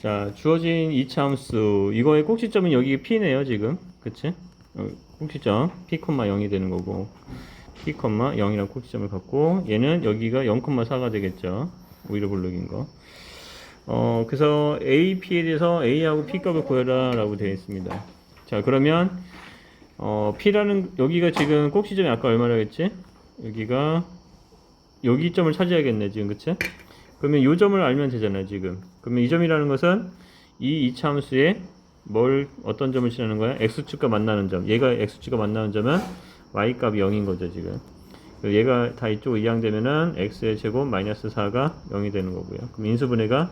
자, 주어진 이차 함수 이거의 꼭지점은 여기 P네요, 지금. 그치? 어, 꼭지점 P, 0이 되는 거고 P, 0이라는 꼭지점을 갖고 얘는 여기가 0,4가 되겠죠. 오히려 블록인 거. 어, 그래서 APL에서 A하고 P 값을 구해라 라고 되어 있습니다. 자, 그러면 어, P라는 여기가 지금 꼭지점이 아까 얼마나 했지? 여기가 여기 점을 차지하겠네, 지금. 그치? 그러면 이 점을 알면 되잖아요, 지금. 그러면 이 점이라는 것은 이 이차 함수에 뭘 어떤 점을 지나는 거야? x축과 만나는 점. 얘가 x축과 만나는 점은 y 값이 0인 거죠, 지금. 얘가 다 이쪽 이항되면은 x의 제곱 마이너스 4가 0이 되는 거고요. 그럼 인수분해가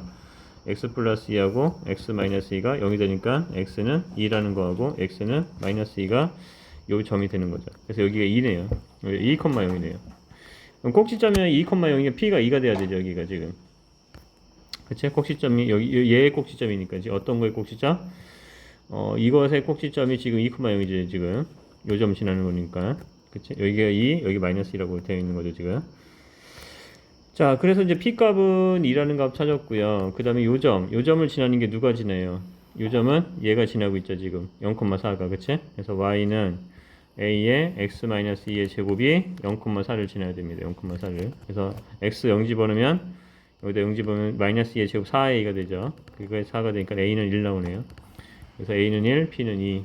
x 플러스 2하고 x 마이너스 2가 0이 되니까 x는 2라는 거하고 x는 마이너스 2가 요 점이 되는 거죠. 그래서 여기가 2네요. 2,0이네요. 그럼 꼭지점이 2,0이면 p가 2가 돼야 되죠, 여기가 지금. 그치? 꼭지점이 여기 얘의 꼭지점이니까 지금 어떤 거의 꼭지점? 어 이것의 꼭지점이 지금 2,0이죠 지금 요점 지나는 거니까 그치? 여기가 2 여기 마이너스 2라고 되어 있는 거죠 지금 자 그래서 이제 p 값은 2라는 값 찾았고요 그 다음에 요 점, 요 점을 지나는 게 누가 지나요? 요 점은 얘가 지나고 있죠 지금 0,4가 그치? 그래서 y는 a의 x 마이너스 2의 제곱이 0,4를 지나야 됩니다. 0,4를. 그래서 x 0 집어넣으면 여기다 0 집어넣으면 마이너스 2의 제곱 4a가 되죠. 그게 4가 되니까 a는 1 나오네요. 그래서 a는 1, p는 2